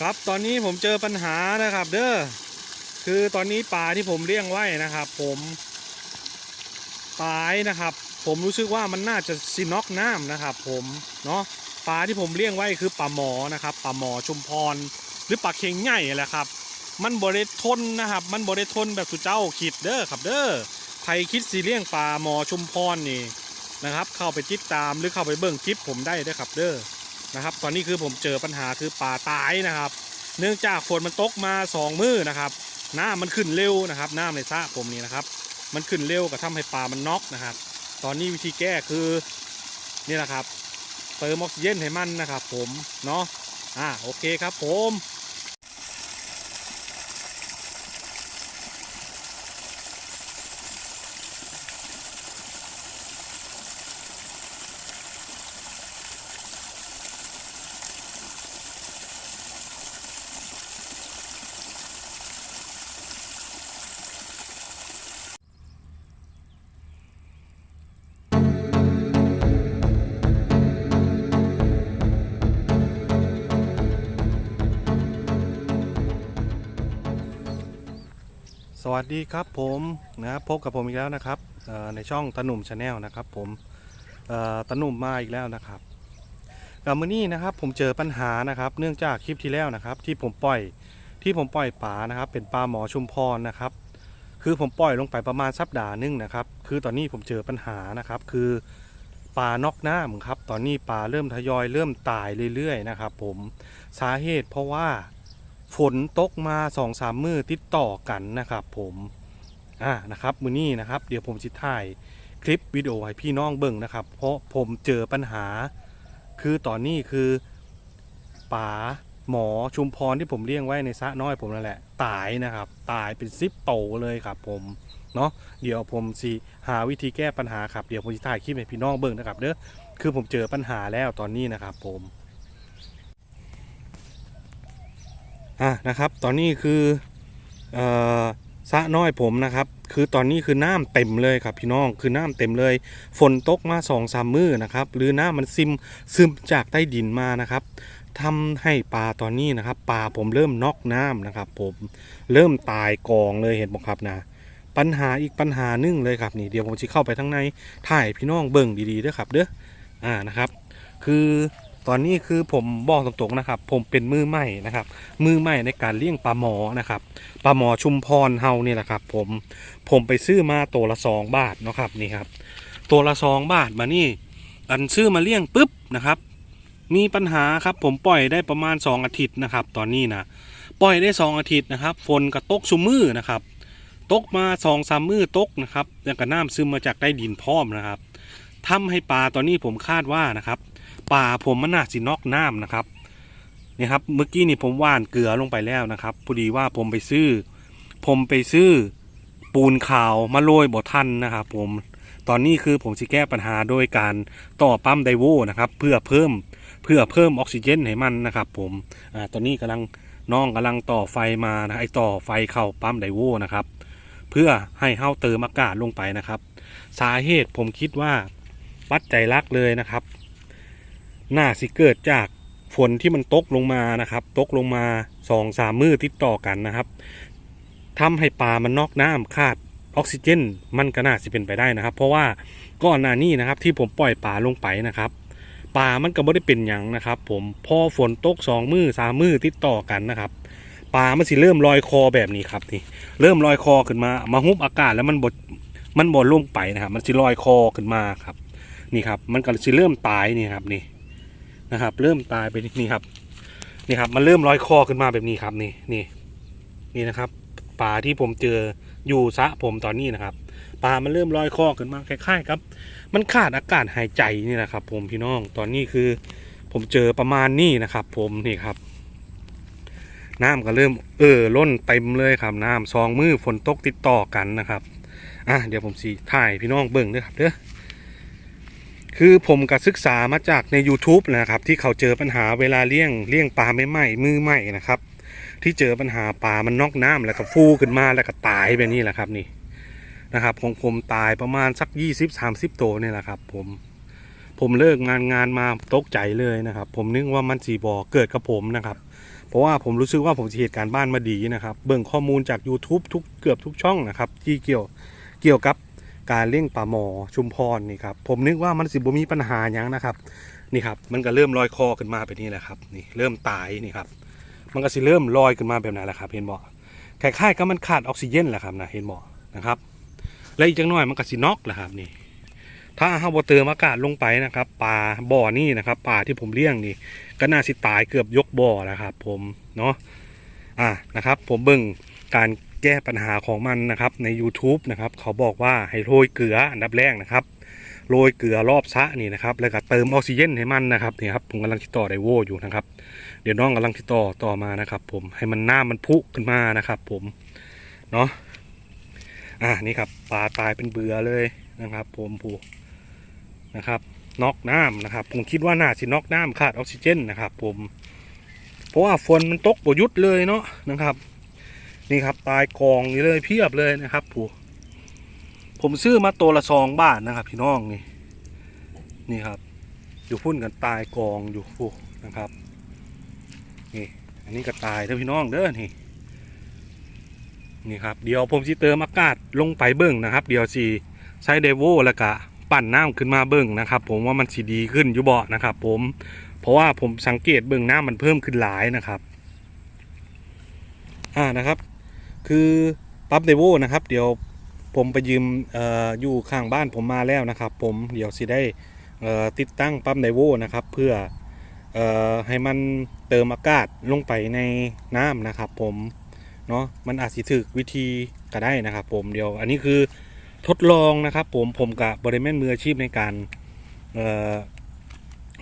ครับตอนนี้ผมเจอปัญหานะครับ เด้อคือตอนนี้ปลาที่ผมเลี้ยงไว้นะครับ ผมตายนะครับ ผมรู้สึกว่ามันน่าจะซีน็อกน้ำนะครับ ผมเนาะปลาที่ผมเลี้ยงไว้คือปลาหมอนะครับปลาหมอชุมพร หรือปลาเค็งใหญ่แหละครับ มันบริทนนะครับ มันบริทนแบบสุเจ้าคิดเด้อครับ เด้อใครคิดสีเลี้ยงปลาหมอชุมพรนี่นะครับ เข้าไปติดตามหรือเข้าไปเบิ่งคลิปผมได้เด้อครับเด้อ นะครับ ตอนนี้คือผมเจอปัญหาคือป่าตายนะครับ เนื่องจากฝนมันตกมาสองมือนะครับน้ำมันขึ้นเร็วนะครับน้ำในสระผมนี่นะครับ มันขึ้นเร็วก็ทำให้ป่ามันน็อกนะครับ ตอนนี้วิธีแก้คือนี่แหละครับ เติมออกซิเจนให้มันนะครับ ผมเนาะอ่าโอเคครับผม สวัสดีครับผมนะพบกับผมอีกแล้วนะครับในช่องตะหนุ่มชาแนลนะครับผมตะหนุ่มมาอีกแล้วนะครับกับมือนี้นะครับผมเจอปัญหานะครับ เนื่องจากคลิปที่แล้วนะครับ ที่ผมปล่อยที่ผมปล่อยปลานะครับ เป็นปลาหมอชุมพรนะครับ คือผมปล่อยลงไปประมาณสัปดาห์หนึงนะครับ คือตอนนี้ผมเจอปัญหานะครับ คือปลานอกหน้าครับ ตอนนี้ปลาเริ่มทยอยเริ่มตายเรื่อยๆนะครับ ผมสาเหตุเพราะว่า ฝนตกมาสองสามมือติดต่อกันนะครับผมอ่านะครับมือนี้นะครับ เดี๋ยวผมจะถ่ายคลิปวิดีโอให้พี่น้องเบิ่งนะครับ เพราะผมเจอปัญหา คือตอนนี้คือป๋าหมอชุมพรที่ผมเลี้ยงไว้ในสะน้อยผมนั่นแหละ ตายนะครับ ตายเป็นซิปโตเลยครับผมเนาะเดี๋ยวผมสิหาวิธีแก้ปัญหาครับเดี๋ยวผมจะถ่ายคลิปให้พี่น้องเบิ่งนะครับเด้อคือผมเจอปัญหาแล้วตอนนี้นะครับผม อะนะครับ ตอนนี้คือเอ่อสะน้อยผมนะครับ คือตอนนี้คือน้ำเต็มเลยครับพี่น้องคือน้ำเต็มเลย ฝนตกมาสองสามมือนะครับ หรือน้ำมันซึมซึมจากใต้ดินมานะครับทำให้ปลาตอนนี้นะครับปลาผมเริ่มนอกน้ำนะครับ ผมเริ่มตายกองเลยเห็นบอกครับนะปัญหาอีกปัญหาหนึงเลยครับนี่เดี๋ยวผมจะเข้าไปทั้างในถ่ายพี่น้องเบิ่งดีๆด้อครับเด้ออ่านะครับ คือ ตอนนี้คือผมบอกตรงๆนะครับ ผมเป็นมือใหม่นะครับ มือใหม่ในการเลี้ยงปลาหมอนะครับปลาหมอชุมพรเฮานี่แหละครับ ผมผมไปซื้อมาตัวละสองบาทนะครับนี่ครับ ตัวละสองบาทมานี่ อันซื้อมาเลี้ยงปุ๊บนะครับ มีปัญหาครับ ผมปล่อยได้ประมาณ 2 อาทิตย์นะครับ ตอนนี้นะปล่อยได้ 2 อาทิตย์นะครับ ฝนก็ตกชุมมือนะครับตกมาสองสามมือตกนะครับยังกับน้ำซึมมาจากใต้ดินพร้อมนะครับทำให้ปลาตอนนี้ผมคาดว่านะครับ ปลาผมมันน่าสินอกน้ำนะครับนี่ครับเมื่อกี้นี่ผมว่านเกลือลงไปแล้วนะครับพอดีว่าผมไปซื้อ ผมไปซื้อปูนขาวมาโรยบ่ทันนะครับผมตอนนี้คือผมสิแก้ปัญหาโดยการต่อปั๊มไดโวนะครับ เพื่อเพิ่มเพื่อเพิ่มออกซิเจนให้มันนะครับ ผมอ่าตอนนี้กำลังน้องกำลังต่อไฟมานะไอต่อไฟเข้าปั๊มไดโวนะครับ เพื่อให้เฮ้าเติมอากาศลงไปนะครับ สาเหตุผมคิดว่าปัจจัยลักเลยนะครับ น่าสิเกิดจากฝนที่มันตกลงมานะครับ ตกลงมาสองสามมือติดต่อกันนะครับทำให้ปลามันนอกน้ำขาดออกซิเจน มันก็น่าสิเป็นไปได้นะครับ เพราะว่าก่อนหน้านี้นะครับ ที่ผมปล่อยปลาลงไปนะครับปลามันก็ไม่ได้เป็นหยังนะครับ ผมพอฝนตกสองมือสามมือติดต่อกันนะครับปลามันสิเริ่มลอยคอแบบนี้ครับนี่เริ่มลอยคอขึ้นมามาฮุบอากาศแล้วมันบดมันบดลงไปนะครับ มันสิลอยคอขึ้นมาครับ นี่ครับ มันก็สิเริ่มตายนี่ครับนี่ นะครับ เริ่มตายไปนี่ครับนี่ครับ มันเริ่มลอยคอขึ้นมาแบบนี้ครับนี่นี่นี่นะครับปลาที่ผมเจออยู่สะผมตอนนี้นะครับปลามันเริ่มลอยคอขึ้นมาคล้ายๆครับ มันขาดอากาศหายใจนี่นะครับ ผมพี่น้องตอนนี้คือ ผมเจอประมาณนี้นะครับ ผมนี่ครับ น้ำก็เริ่มเออล้นเต็มเลยครับ น้ำซองมือฝนตกติดต่อกันนะครับอะเดี๋ยวผมสีถ่ายพี่น้องเบิ่งด้วยครับเด้อ คือผมก็ศึกษามาจากใน YouTube นะครับ ที่เขาเจอปัญหาเวลาเลี้ยงเลี้ยงปลาไม่ไหม้มือไหม้นะครับ ที่เจอปัญหาปลามันนอกน้ำแล้วก็ฟูขึ้นมาแล้วก็ตายแบบนี้แหละครับนี่นะครับของผมตายประมาณสัก 20-30 ตัวเนี่ยแหละครับ ผมผมเลิกงานงานมาตกใจเลยนะครับ ผมนึกว่ามันสีบอเกิดกับผมนะครับ เพราะว่าผมรู้สึกว่าผมเหตุการณ์บ้านมาดีนะครับ เบิ่งข้อมูลจาก YouTube ทุกเกือบทุกช่องนะครับ ที่เกี่ยวเกี่ยวกับ การเลี้ยงปลาหมอชุมพรนี่ครับผมนึกว่ามันสิบ่มีปัญหาหยังนะครับนี่ครับมันก็เริ่มลอยคอขึ้นมาแบบนี้แหละครับนี่เริ่มตายนี่ครับมันก็สิเริ่มลอยขึ้นมาแบบนั้นแหละครับ เห็นบ่คล้ายๆกับมันขาดออกซิเจนแหละครับนะเห็นบ่นะครับ และอีกจังหน่อยมันก็สิน็อกแหละครับนี่ ถ้าเฮาบ่เติมอากาศลงไปนะครับปลาบ่อนี่นะครับปลาที่ผมเลี้ยงนี่ ก็น่าสิตายเกือบยกบ่อแล้วครับ ผมเนาะอ่านะครับ ผมเบิ่งการ แก้ปัญหาของมันนะครับใน YouTube นะครับเขาบอกว่าให้โรยเกลืออันดับแรกนะครับโรยเกลือรอบซะนี่นะครับแล้วก็เติมออกซิเจนให้มันนะครับนี่ครับผมกำลังติดต่อไดโวอยู่นะครับ เดี๋ยวน้องกำลังติดต่อต่อมานะครับ ผมให้มันหน้ามันพุขึ้นมานะครับ ผมเนาะอ่านี่ครับปลาตายเป็นเบื่อเลยนะครับ ผมผูนะครับน็อกน้ำนะครับ ผมคิดว่าน่าสิน็อกน้ำขาดออกซิเจนนะครับ ผม เพราะว่าฝนมันตกบหยุดเลยเนาะนะครับ นี่ครับตายกองนี่เลยเพียบเลยนะครับผูผมซื้อมาตัวละสองบาทนะครับ พี่น้องนี่นี่ครับ อยู่พุ่นกันตายกองอยู่ผูนะครับนี่อันนี้ก็ตายเด้อพี่น้องเด้อนี่นี่ครับเดี๋ยวผมสิเติมอากาศลงไปเบิ่งนะครับ เดี๋ยวสิใช้เดโวแล้วก็ปั่นน้ำขึ้นมาเบิ่งนะครับ ผมว่ามันสีดีขึ้นอยู่บ่นะครับ ผมเพราะว่าผมสังเกตเบิ่งน้ำมันเพิ่มขึ้นหลายนะครับอ่านะครับ คือปั๊บเดโวนะครับ เดี๋ยวผมไปยืมอออยู่ข้างบ้านผมมาแล้วนะครับ ผมเดี๋ยวสิได้ติดตั้งปั๊มเดโวนะครับ เพื่ออให้มันเติมอากาศลงไปในน้ำนะครับ ผมเนาะมันอาจสิถึกวิธีก็ได้นะครับ ผมเดี๋ยวอันนี้คือทดลองนะครับ ผมผมกับบริเวณมืออาชีพในการเ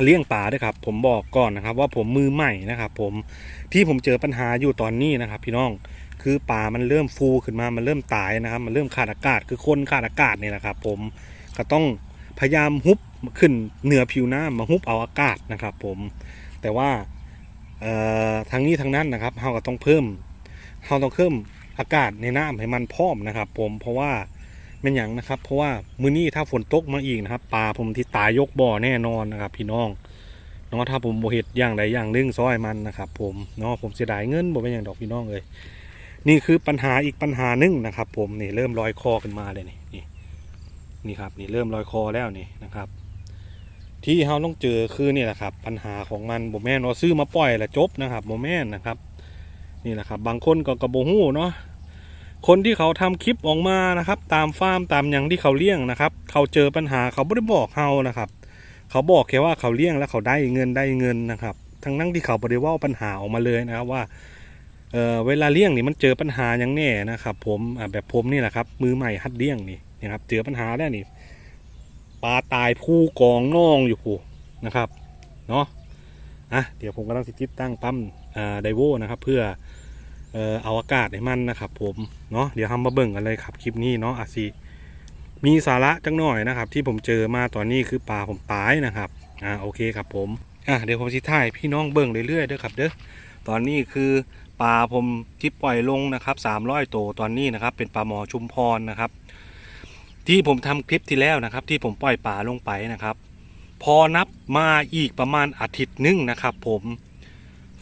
เลี้ยงปลาด้วยครับ ผมบอกก่อนนะครับ ว่าผมมือใหม่นะครับ ผมที่ผมเจอปัญหาอยู่ตอนนี้นะครับ พี่น้อง คือปลามันเริ่มฟูขึ้นมา มันเริ่มตายนะครับ มันเริ่มขาดอากาศ คือคนขาดอากาศเนี่ยนะครับ ผมก็ต้องพยายามฮุบขึ้นเหนือผิวน้ำมาฮุบเอาอากาศนะครับ ผม แต่ว่าเอ่อทางนี้ทางนั้นนะครับเราก็ต้องเพิ่มเราต้องเพิ่มอากาศในน้ำให้มันพร้อมนะครับ ผมเพราะว่าเป็นอย่างนะครับ เพราะว่ามื้อนี้ถ้าฝนตกมาอีกนะครับปลาผมที่ตายยกบ่อแน่นอนนะครับ พี่น้องเนาะถ้าผมโบเห็ดอย่างใดอย่างหนึ่งซอยมันนะครับ ผมเนาะผมเสียดายเงินบ่เป็นอย่างดอกพี่น้องเลย นี่คือปัญหาอีกปัญหาหนึ่งนะครับ ผมนี่เริ่มลอยคอขึ้นมาเลยนี่นี่นี่ครับนี่เริ่มลอยคอแล้วนี่นะครับ ที่เราต้องเจอคือนี่แหละครับ ปัญหาของมันโบแม่นว่าซื้อมาปล่อยแล้วจบนะครับโบแม่นนะครับ นี่แหละครับ บางคนก็กระโบหูเนาะคนที่เขาทำคลิปออกมานะครับ ตามฟาร์มตามอย่างที่เขาเลี้ยงนะครับ เขาเจอปัญหาเขาไม่ได้บอกเขานะครับ เขาบอกแค่ว่าเขาเลี้ยงแล้วเขาได้เงินได้เงินนะครับ ทั้งนั้นที่เขาไม่ได้เว่าปัญหาออกมาเลยนะครับว่า เออเวลาเลี้ยงนี่มันเจอปัญหาอย่างแน่นะครับ ผมแบบผมนี่แหละครับ มือใหม่หัดเลี้ยงนี่นะครับเจอปัญหาแล้วนี่ปลาตายผู้กองน่องอยู่ผู้นะครับเนาะอะเดี๋ยวผมกำลังติดตั้งปั๊มไดโวนะครับ เพื่อเอาอากาศให้มันนะครับ ผมเนาะเดี๋ยวทำมาเบิ่งกันเลยครับคลิปนี้เนาะอาจสิมีสาระจังหน่อยนะครับ ที่ผมเจอมาตอนนี้คือปลาผมตายนะครับอ่าโอเคครับผมอะเดี๋ยวผมสิถ่ายพี่น้องเบิ่งเรื่อยๆเด้อครับเด้อตอนนี้คือ ปลาผมที่ปล่อยลงนะครับ300ตัวตอนนี้นะครับ เป็นปลาหมอชุมพรนะครับ ที่ผมทำคลิปที่แล้วนะครับ ที่ผมปล่อยปลาลงไปนะครับ พอนับมาอีกประมาณอาทิตย์หนึงนะครับ ผม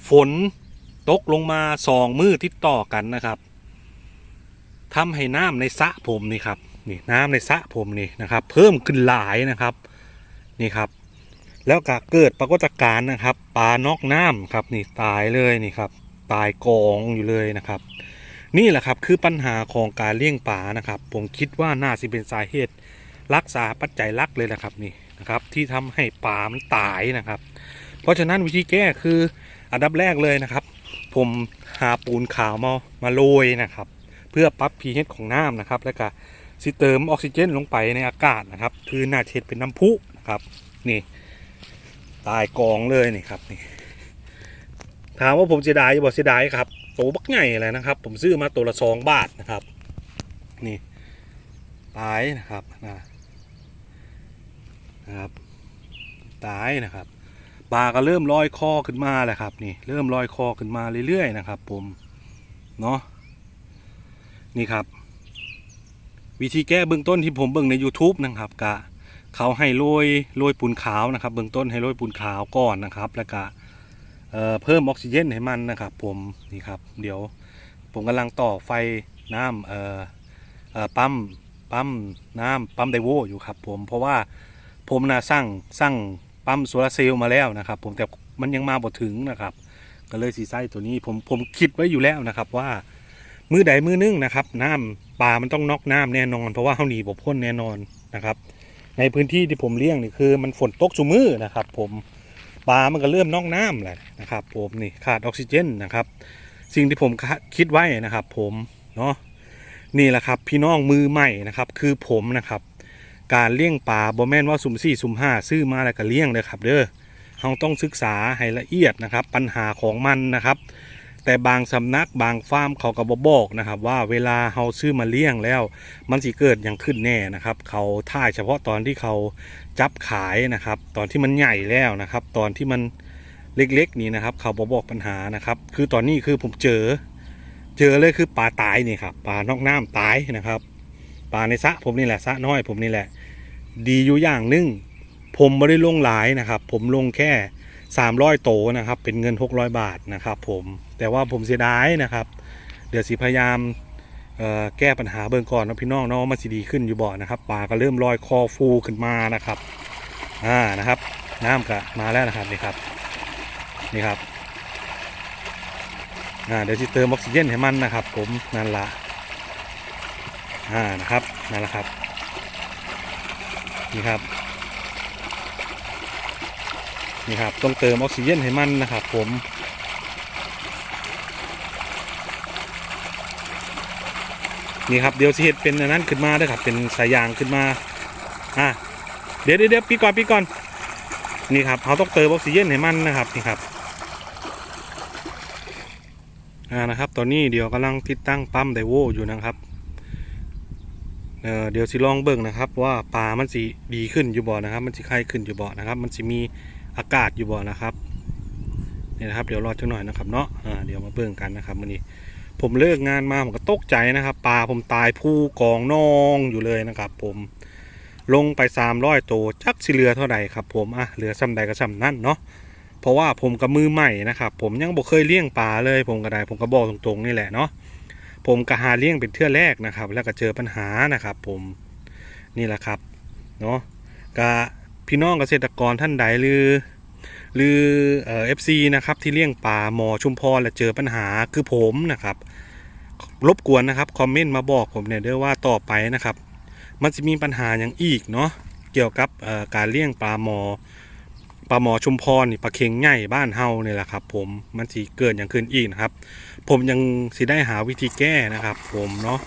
ฝนตกลงมาสองมือติดต่อกันนะครับทำให้น้ำในสระผมนี่ครับนี่น้ำในสระผมนี่นะครับ เพิ่มขึ้นหลายนะครับนี่ครับ แล้วก็เกิดปรากฏการณ์นะครับปลานอกน้ำครับนี่ตายเลยนี่ครับ ตายกองอยู่เลยนะครับ นี่แหละครับคือปัญหาของการเลี้ยงปลานะครับ ผมคิดว่าน่าจะเป็นสาเหตุรักษาปัจจัยลักเลยนะครับนี่นะครับ ที่ทำให้ปลามันตายนะครับ เพราะฉะนั้นวิธีแก้คืออันดับแรกเลยนะครับ ผมหาปูนขาวมามาโรยนะครับ เพื่อปรับ pH ของน้ำนะครับแล้วก็สิเติมออกซิเจนลงไปในอากาศนะครับ คือหน้าเช็ดเป็นน้ำพุนะครับนี่ ตายกองเลยนี่ครับนี่ ถามว่าผมเสียดายบอกเสียดายครับโตบักใหญ่เลยนะครับ ผมซื้อมาตัวละสองบาทนะครับ นี่ตายนะครับนะนะครับตายนะครับปลาก็เริ่มลอยคอขึ้นมาแหละครับ นี่เริ่มลอยคอขึ้นมาเรื่อยๆนะครับ ผมเนาะนี่ครับ วิธีแก้เบื้องต้นที่ผมเบิ่งใน YouTube นะครับกะเขาให้โรยโรยปูนขาวนะครับ เบื้องต้นให้โรยปูนขาวก่อนนะครับ แล้วก็ เเพิ่มออกซิเจนให้มันนะครับ ผมนี่ครับ เดี๋ยวผมกำลังต่อไฟน้ำเอ่อปั๊มปั๊มน้ำปั๊มไดโวอยู่ครับ ผมเพราะว่าผมนะสร้างสร้างปั๊มโซลาร์เซลล์มาแล้วนะครับ ผมแต่มันยังมาบ่ถึงนะครับ ก็เลยสีไส้ตัวนี้ผมผมคิดไว้อยู่แล้วนะครับ ว่ามือใดมือหนึงนะครับ น้ำปลามันต้องนอกน้ำแน่นอน เพราะว่าเขาหนีบ่พ้นแน่นอนนะครับ ในพื้นที่ที่ผมเลี้ยงนี่คือ มันฝนตกชุมือนะครับ ผม ปลามันก็เริ่มนองน้ำแหละนะครับ ผมนี่ขาดออกซิเจนนะครับ สิ่งที่ผมคิดไว้นะครับ ผมเนาะนี่แหละครับพี่น้องมือใหม่นะครับคือผมนะครับ การเลี้ยงปลาบอแมนว่าสุ่มสี่สุ่มห้าซื้อมาแล้วก็เลี้ยงเลยครับ เด้อเราต้องศึกษาให้ละเอียดนะครับ ปัญหาของมันนะครับ แต่บางสำนักบางฟาร์มเขาก็บบอกนะครับ ว่าเวลาเราซื้อมาเลี้ยงแล้ว มันสิเกิดอย่างขึ้นแน่นะครับ เขาท่ายเฉพาะตอนที่เขาจับขายนะครับ ตอนที่มันใหญ่แล้วนะครับ ตอนที่มันเล็กๆนี่นะครับ เขาบบอกปัญหานะครับ คือตอนนี้คือผมเจอ เจอเลยคือปลาตายนี่ครับปลานอกน้ำตายนะครับปลาในสะผมนี่แหละสะน้อยผมนี่แหละ ดีอยู่อย่างหนึงผมไม่ได้ลงหลายนะครับ ผมลงแค่ 300 โตนะครับ เป็นเงิน 600 บาทนะครับผม แต่ว่าผมเสียดายนะครับ เดี๋ยวสิพยายามแก้ปัญหาเบื้องก่อนนะพี่น้องเนาะว่ามันสิดีขึ้นอยู่บ่อนะครับปลาก็เริ่มลอยคอฟูขึ้นมานะครับอ่านะครับ น้ำก็มาแล้วนะครับนี่ครับนี่ครับอ่าเดี๋ยวจะเติมออกซิเจนให้มันนะครับ ผมนั่นละอ่านะครับนั่นแหละครับนี่ครับ นี่ครับต้องเติมออกซิเจนให้มันนะครับผมนี่ครับเดี๋ยวสิเห็ดเป็นอันนั้นขึ้นมาด้วยครับเป็นสายยางขึ้นมาอะเดี๋ยวเดี๋ยวปีก่อนปีก่อนนี่ครับเขาต้องเติมออกซิเจนให้มันนะครับนี่ครับอ่านะครับตอนนี้เดี๋ยวกำลังติดตั้งปั๊มไดโวอยู่นะครับเอ่อเดี๋ยวสิลองเบิ่งนะครับ ว่าปลามันสิดีขึ้นอยู่บ่อนะครับ มันสิไข้ขึ้นอยู่บ่อนะครับ มันสิมี อากาศอยู่บ่นะครับนี่นะครับเดี๋ยวรอจังหน่อยนะครับเนาะอ่าเดี๋ยวมาเบิ่งกันนะครับมื้อนี้ ผมเลิกงานมาผมก็ตกใจนะครับปลาผมตายผู้กองนองอยู่เลยนะครับ ผมลงไป300ตัวจักสิเหลือเท่าใดครับ ผมอะเหลือซ้ำใดก็ซ้ำนั่นเนาะเพราะว่าผมกับมือใหม่นะครับ ผมยังบ่เคยเลี้ยงปลาเลย ผมก็ได้ผมก็บอกตรงๆนี่แหละเนาะผมก็หาเลี้ยงเป็นเทื่อแรกนะครับ แล้วก็เจอปัญหานะครับ ผมนี่แหละครับเนาะก็ พี่น้องเกษตรกรท่านใดหรือหรือเอฟซีนะครับที่เลี้ยงปลาหมอชุมพรและเจอปัญหาคือผมนะครับ รบกวนนะครับคอมเมนต์มาบอกผมเนี่ยเด้อว่าต่อไปนะครับ มันจะมีปัญหาอย่างอีกเนาะเกี่ยวกับการเลี้ยงปลาหมอปลาหมอชุมพรนี่ปลาเค็งใหญ่บ้านเฮาเนี่ยแหละครับ ผมมันสิเกิดอย่างขึ้นอีกนะครับ ผมยังสิได้หาวิธีแก้นะครับ ผมเนาะ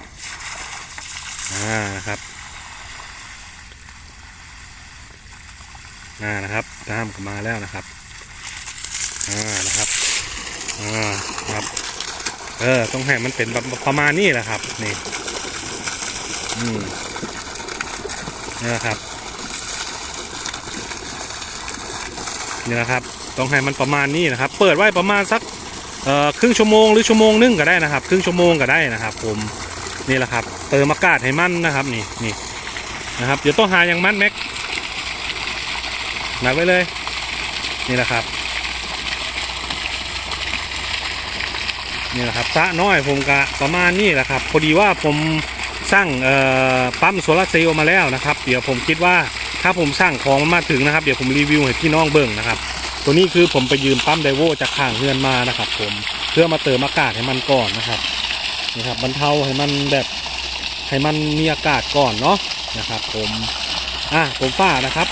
อ่านะครับ อ่านะครับน้ำก็มาแล้วนะครับอ่านะครับอ่าครับ เออต้องให้มันเป็นแบบประมาณนี้แหละครับนี่อืมนี่แหละครับนี่แหละครับ ต้องให้มันประมาณนี้นะครับ เปิดไว้ประมาณสักเอ่อครึ่งชั่วโมงหรือชั่วโมงนึงก็ได้นะครับ ครึ่งชั่วโมงก็ได้นะครับ ผมนี่แหละครับ เติมอากาศให้มันนะครับ นี่นี่นะครับเดี๋ยวต้องหาอย่างมันแม็ก หนักไว้เลย นี่แหละครับ นี่แหละครับสะน้อยผมกะประมาณนี้แหละครับพอดีว่าผมสร้างเอ่อปั๊มโซลาร์เซลล์มาแล้วนะครับ เดี๋ยวผมคิดว่าถ้าผมสร้างของมันมาถึงนะครับ เดี๋ยวผมรีวิวให้พี่น้องเบิ่งนะครับ ตัวนี้คือผมไปยืมปั๊มไดโวจากข้างเฮือนมานะครับ ผมเพื่อมาเติมอากาศให้มันก่อนนะครับนี่ครับบรรเทาให้มันแบบให้มันมีอากาศก่อนเนาะนะครับ ผมอะผมฝ้านะครับ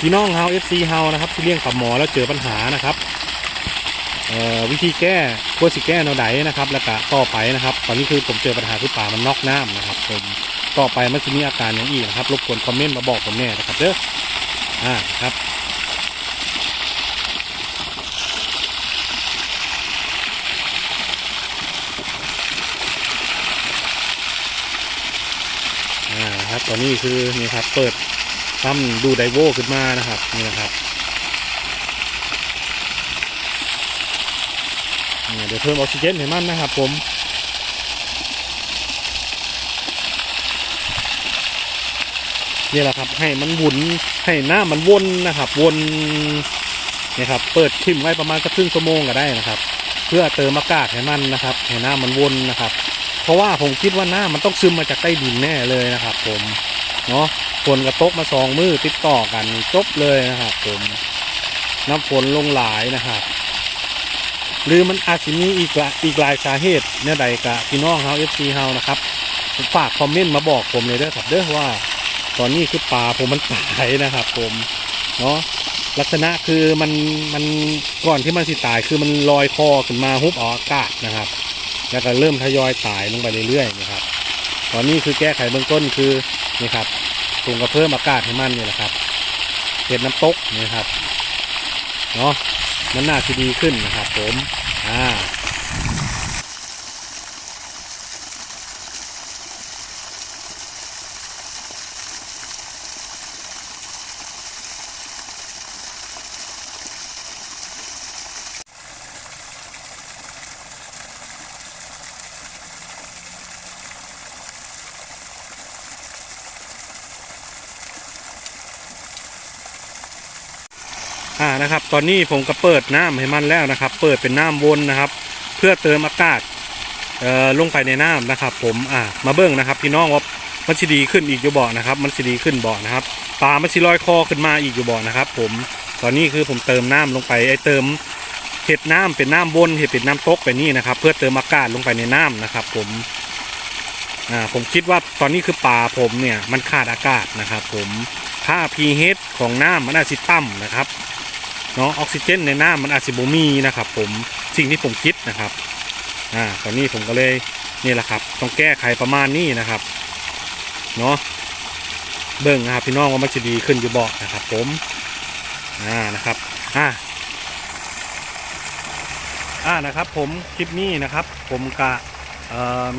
พี่น้องเฮา FC เฮานะครับ ที่เลี้ยงกับหมอแล้วเจอปัญหานะครับวิธีแก้ควรสิแก้แนวไหนนะครับ แล้วก็ต่อไปนะครับ ตอนนี้คือผมเจอปัญหาคือป่ามันนอกน้ำนะครับผมต่อไปมันจะมีอาการอย่างอีกนะครับ รบกวนคอมเมนต์มาบอกผมแน่นะครับเด้ออ่าครับอ่าครับตอนนี้คือนี่ครับเปิด ปั๊มดูไดโวขึ้นมานะครับนี่นะครับเนี่ยเดี๋ยวเพิ่มออกซิเจนให้มันนะครับผมนี่แหละครับให้มันหมุนให้หน้ามันวนนะครับวนนี่ครับเปิดทิมไว้ประมาณสักครึ่งชั่วโมงก็ได้นะครับ เพื่อเติมอากาศให้มันนะครับให้น้ำมันวนนะครับ เพราะว่าผมคิดว่าน้ำมันต้องซึมมาจากใต้ดินแน่เลยนะครับ ผม เนาะฝนกระตกมาสองมือติดต่อกันจบเลยนะครับผมน้ำฝนลงหลายนะครับหรือมันอาจจะมีอีกละอีกหลายสาเหตุเนี่ยใดกะพี่น้องเฮาเอฟซีเฮานะครับฝากคอมเมนต์มาบอกผมเลยเด้อครับเด้อว่า ตอนนี้คือปลาผมมันตายนะครับ ผมเนาะลักษณะคือมันมันก่อนที่มันสิตายคือมันลอยคอขึ้นมาฮุบออกอากาศนะครับ แล้วก็เริ่มทยอยตายลงไปเรื่อยๆนะครับ ตอนนี้คือแก้ไขเบื้องต้นคือ นี่ครับปรุงกระเพิ่มอากาศให้มันนี่แหละครับเห็ดน้ำตกนี่ครับเนาะมันน่าจะดีขึ้นนะครับ ผมอ่า อ่านะครับ ตอนนี้ผมก็เปิดน้ำให้มันแล้วนะครับ เปิดเป็นน้ำวนนะครับ เพื่อเติมอากาศเอ่อลงไปในน้ำนะครับ ผมอ่ามาเบิ้งนะครับ พี่น้องว่ามันสิดีขึ้นอีกอยู่บ่อนะครับ มันสิดีขึ้นบ่อนะครับปลามันสิลอยคอขึ้นมาอีกอยู่บ่อนะครับ ผมตอนนี้คือผมเติมน้ำลงไปไอ้เติมเห็ดน้ำเป็นน้ำวนเห็ดเป็นน้ำตกไปนี่นะครับ เพื่อเติมอากาศลงไปในน้ำนะครับ ผมอ่าผมคิดว่าตอนนี้คือปลาผมเนี่ยมันขาดอากาศนะครับ ผมค่า pH ของน้ำมันอาจจะต่ำนะครับ เนาะออกซิเจนในน้ำมันอาจจะบ่มีนะครับ ผมสิ่งที่ผมคิดนะครับอ่าตอนนี้ผมก็เลยนี่แหละครับ ต้องแก้ไขประมาณนี้นะครับเนาะเบิ่งนะครับพี่น้องว่ามันจะดีขึ้นอยู่บ่นะครับ ผมอ่านะครับอ่าอ่านะครับ ผมคลิปนี้นะครับ ผมกะ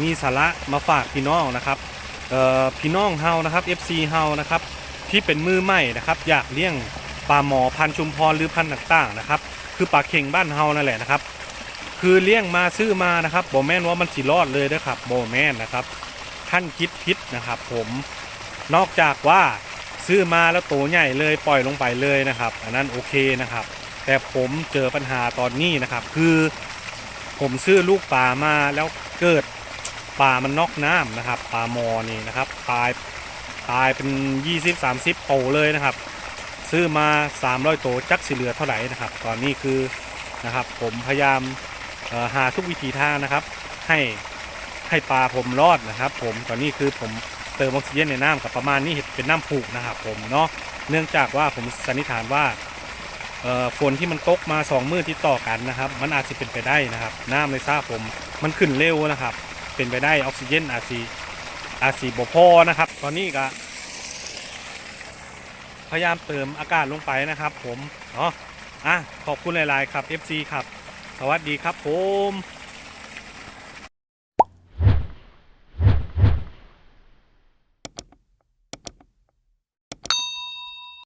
มีสาระมาฝากพี่น้องนะครับเอ่อพี่น้องเฮานะครับ FC เฮานะครับที่เป็นมือใหม่นะครับ อยากเลี้ยง ปลาหมอพันชุมพรหรือพันต่างๆนะครับ คือปลาเข่งบ้านเฮานั่นแหละนะครับ คือเลี้ยงมาซื้อมานะครับโบแม่นว่ามันสิรอดเลยนะครับโบแม่นนะครับท่านคิดพิษนะครับ ผมนอกจากว่าซื้อมาแล้วโตใหญ่เลยปล่อยลงไปเลยนะครับ อันนั้นโอเคนะครับ แต่ผมเจอปัญหาตอนนี้นะครับ คือผมซื้อลูกปลามาแล้วเกิดปลามันนอกน้ำนะครับปลาหมอนี่นะครับ ตายตายเป็น 20-30โตเลยนะครับ ซื้อมา 300 โตวจักสิเหลือเท่าไหร่นะครับ ตอนนี้คือนะครับผมพยายามหาทุกวิธีทางนะครับ ให้ให้ปลาผมรอดนะครับ ผมตอนนี้คือผมเติมออกซิเจนในน้ำกับประมาณนี้เห็นเป็นน้ำผูกนะครับผมเนาะเนื่องจากว่าผมสันนิษฐานว่าฝนที่มันตกมาสองมือที่ต่อกันนะครับ มันอาจจะเป็นไปได้นะครับ น้ำในซาผมมันขึ้นเร็วนะครับ เป็นไปได้ออกซิเจนอาจจะอาจจะบ่พอนะครับ ตอนนี้ก็ พยายามเติมอากาศลงไปนะครับ ผมเนาะอะขอบคุณหลาย ๆ ครับ FC ครับ สวัสดีครับผม